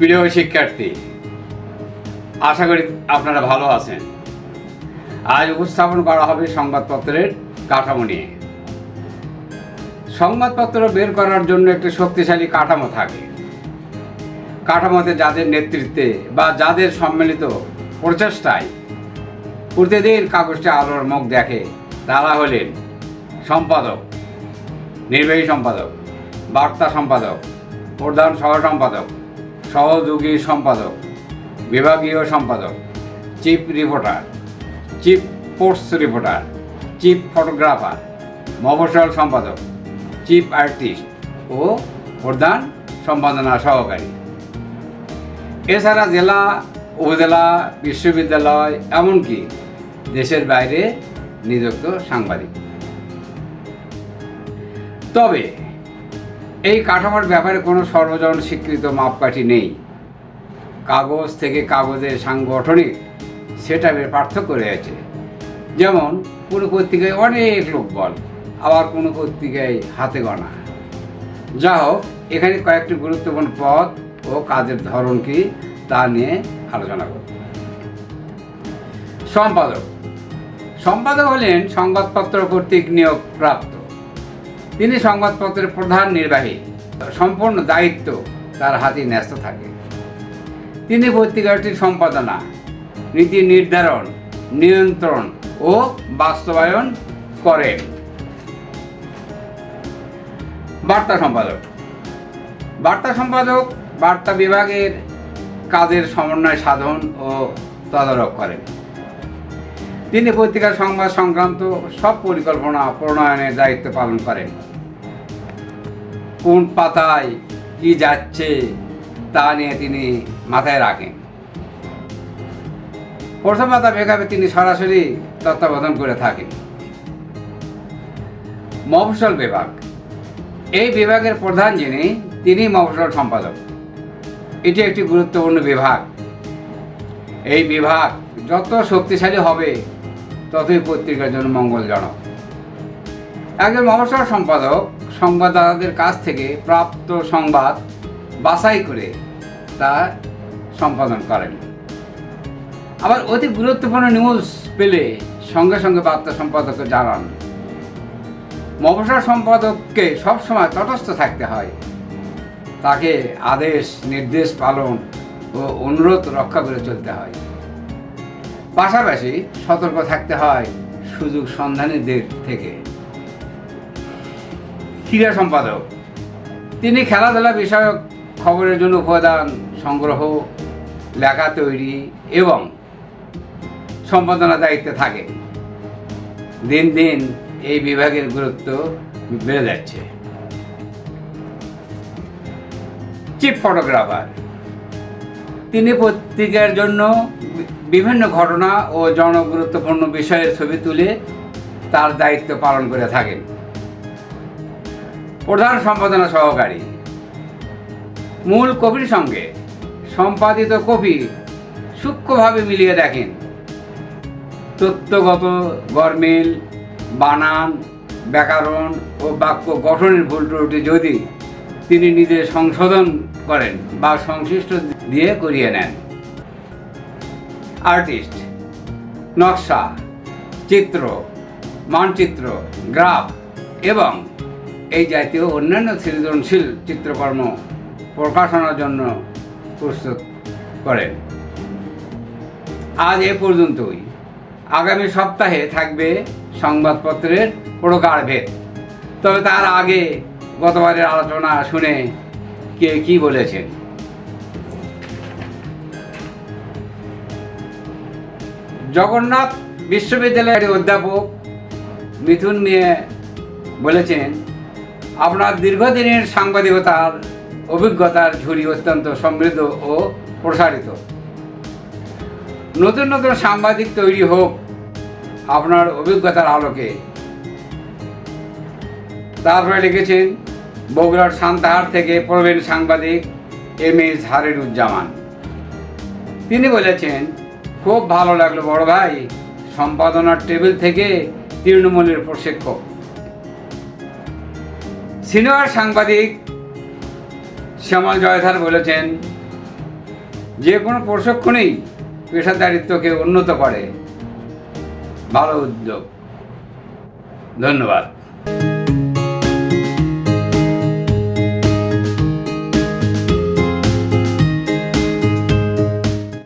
প্রিয় শিক্ষার্থী, আশা করি আপনারা ভালো আছেন। আজ উপস্থাপন করা হবে সংবাদপত্রের কাঠামো নিয়ে। সংবাদপত্র বের করার জন্য একটি শক্তিশালী কাঠামো থাকে। কাঠামোতে যাদের নেতৃত্বে বা যাদের সম্মিলিত প্রচেষ্টায় প্রতিদিন কাগজটি আলোর মুখ দেখে, তারা হলেন সম্পাদক, নির্বাহী সম্পাদক, বার্তা সম্পাদক, প্রধান সহ সম্পাদক সহযোগী সম্পাদক, বিভাগীয় সম্পাদক, chief reporter, chief post reporter, chief photographer মফসল সম্পাদক, চিফ আর্টিস্ট ও প্রধান সম্পাদনা সহকারী। এছাড়া জেলা, উপজেলা, বিশ্ববিদ্যালয়, এমনকি দেশের বাইরে নিযুক্ত সাংবাদিক। তবে এই কাঠামোর ব্যাপারে কোনো সর্বজন স্বীকৃত মাপকাঠি নেই। কাগজ থেকে কাগজের সাংগঠনিক সেটাপের পার্থক্য রয়েছে। যেমন, কোনো পত্রিকায় অনেক লোক বল আবার কোনো পত্রিকায় হাতে গণা যা হোক এখানে কয়েকটি গুরুত্বপূর্ণ পদ ও কাজের ধরন কি তা নিয়ে আলোচনা করব। সম্পাদক। সম্পাদক হলেন সংবাদপত্র কর্তৃক নিয়োগ প্রাপ্ত তিনি সংবাদপত্রের প্রধান নির্বাহী। সম্পূর্ণ দায়িত্ব তার হাতে ন্যস্ত থাকে। তিনি পত্রিকাটির সম্পাদনা, নীতি নির্ধারণ, নিয়ন্ত্রণ ও বাস্তবায়ন করেন। বার্তা সম্পাদক। বার্তা সম্পাদক বার্তা বিভাগের কাজের সমন্বয় সাধন ও তদারক করেন। তিনি পত্রিকার সংবাদ সংক্রান্ত সব পরিকল্পনা প্রণয়নের দায়িত্ব পালন করেন। কোন পাতায় কি যাচ্ছে তা নিয়ে তিনি মাথায় রাখেন। প্রথম পাতা তিনি সরাসরি তত্ত্বাবধান করে থাকেন। মফসল বিভাগ। এই বিভাগের প্রধান যিনি, তিনি মফসল সম্পাদক। এটি একটি গুরুত্বপূর্ণ বিভাগ। এই বিভাগ যত শক্তিশালী হবে ততই পত্রিকার জন্য মঙ্গলজনক। একজন মহাসর সম্পাদক সংবাদদাতাদের কাছ থেকে প্রাপ্ত সংবাদ বাছাই করে তা সম্পাদন করেন। আবার অতি গুরুত্বপূর্ণ নিউজ পেলে সঙ্গে সঙ্গে বার্তা সম্পাদককে জানান। মফসর সম্পাদককে সবসময় তটস্থ থাকতে হয়। তাকে আদেশ, নির্দেশ পালন ও অনুরোধ রক্ষা করে চলতে হয়। পাশাপাশি সতর্ক থাকতে হয় সুযোগ সন্ধানীদের থেকে। ক্রীড়া সম্পাদক, তিনি খেলাধুলা বিষয়ক খবরের জন্য উপাদান, সংগ্রহ, লেখা তৈরি এবং সম্পাদনা দায়িত্বে থাকে দিন দিন এই বিভাগের গুরুত্ব বেড়ে যাচ্ছে। চিফ ফটোগ্রাফার তিনি পত্রিকার জন্য বিভিন্ন ঘটনা ও জনগুরুত্বপূর্ণ বিষয়ের ছবি তুলে তার দায়িত্ব পালন করে থাকেন। প্রধান সম্পাদনা সহকারী। মূল কপির সঙ্গে সম্পাদিত কপি সূক্ষ্মভাবে মিলিয়ে দেখেন। তথ্যগত গরমিল, বানান, ব্যাকরণ ও বাক্য গঠনের ভুল ত্রুটি যদি তিনি নিজে সংশোধন করেন। বা সংশ্লিষ্ট দিয়ে করিয়ে নেন। আর্টিস্ট, নকশা, চিত্র, মানচিত্র, গ্রাফ এবং এই জাতীয় অন্যান্য সৃজনশীল চিত্রকর্ম প্রকাশনার জন্য প্রস্তুত করেন। আজ এ পর্যন্তই। আগামী সপ্তাহে থাকবে সংবাদপত্রের প্রকারভেদ। তবে তার আগে গতবারের আলোচনা শুনে কে কি বলেছেন? জগন্নাথ বিশ্ববিদ্যালয়ের অধ্যাপক মিথুন নিয়ে বলেছেন, আপনার দীর্ঘদিনের সাংবাদিকতার অভিজ্ঞতার ঝুড়ি অত্যন্ত সমৃদ্ধ ও প্রসারিত। নতুন নতুন সাংবাদিক তৈরি হোক আপনার অভিজ্ঞতার আলোকে। তারপরে লিখেছেন, বগুড়ার সান্তাহার থেকে প্রবীণ সাংবাদিক এম এস হারিরুজ্জামান তিনি বলেছেন খুব ভালো লাগল বড় ভাই। সম্পাদনার টেবিল থেকে তৃণমূলের প্রশিক্ষক। সিনিয়র সাংবাদিক শ্যামল জয়ধার বলেছেন, যে কোনো প্রশিক্ষণেই পেশাদারিত্বকে উন্নত করে। ভালো উদ্যোগ। ধন্যবাদ।